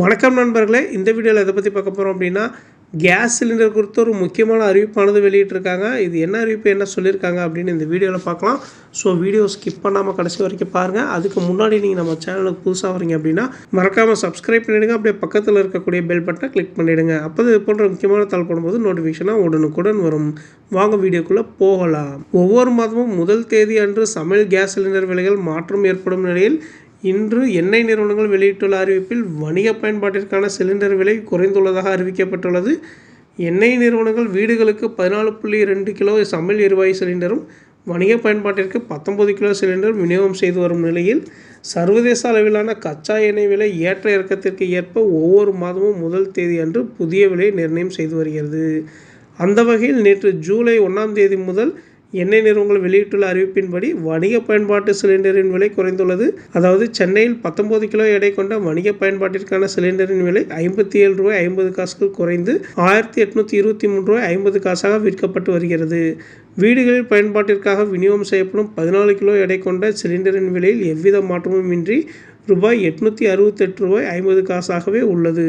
வணக்கம் நண்பர்களே இந்த வீடியோவில் எதை பற்றி பார்க்க போகிறோம் அப்படின்னா கேஸ் சிலிண்டர் குறித்து ஒரு முக்கியமான அறிவிப்பானது வெளியிட்டிருக்காங்க. இது என்ன அறிவிப்பு என்ன சொல்லியிருக்காங்க அப்படின்னு இந்த வீடியோவில் பார்க்கலாம். ஸோ வீடியோ ஸ்கிப் பண்ணாமல் கடைசி வரைக்கும் பாருங்கள் அதுக்கு முன்னாடி நீங்கள் நம்ம சேனலுக்கு புதுசாக வரீங்க அப்படின்னா மறக்காமல் சப்ஸ்கிரைப் பண்ணிவிடுங்க அப்படியே பக்கத்தில் இருக்கக்கூடிய பெல் பட்டனை கிளிக் பண்ணிவிடுங்க அப்போ இது போன்ற முக்கியமான தாள் போடும்போது நோட்டிஃபிகேஷனாக உடனுக்குடன் வரும். வாங்க வீடியோக்குள்ளே போகலாம். ஒவ்வொரு மாதமும் முதல் தேதி அன்று சமையல் கேஸ் சிலிண்டர் விலைகள் மாற்றம் ஏற்படும் நிலையில் இன்று எண்ணெய் நிறுவனங்கள் வெளியிட்டுள்ள அறிவிப்பில் வணிக பயன்பாட்டிற்கான சிலிண்டர் விலை குறைந்துள்ளதாக அறிவிக்கப்பட்டுள்ளது. எண்ணெய் நிறுவனங்கள் வீடுகளுக்கு பதினாலு புள்ளி ரெண்டு கிலோ சமையல் எரிவாயு சிலிண்டரும் வணிக பயன்பாட்டிற்கு பத்தொன்பது கிலோ சிலிண்டர் விநியோகம் செய்து வரும் நிலையில் சர்வதேச அளவிலான கச்சா எண்ணெய் விலை ஏற்ற இறக்கத்திற்கு ஏற்ப ஒவ்வொரு மாதமும் முதல் தேதி அன்று புதிய விலையை நிர்ணயம் செய்து வருகிறது. அந்த வகையில் நேற்று ஜூலை ஒன்றாம் தேதி முதல் எண்ணெய் நிறுவனங்கள் வெளியிட்டுள்ள அறிவிப்பின்படி வணிக பயன்பாட்டு சிலிண்டரின் விலை குறைந்துள்ளது. அதாவது சென்னையில் பத்தொன்பது கிலோ எடை கொண்ட வணிக பயன்பாட்டிற்கான சிலிண்டரின் விலை ஐம்பத்தி ஏழு ரூபாய் ஐம்பது காசுகள் குறைந்து ஆயிரத்தி எட்நூற்றி இருபத்தி மூணு ரூபாய் ஐம்பது காசாக விற்கப்பட்டு வருகிறது. வீடுகளில் பயன்பாட்டிற்காக விநியோகம் செய்யப்படும் பதினாலு கிலோ எடை கொண்ட சிலிண்டரின் விலையில் எவ்வித மாற்றமும் இன்றி ரூபாய் எட்நூற்றி அறுபத்தெட்டு ரூபாய் ஐம்பது காசாகவே உள்ளது.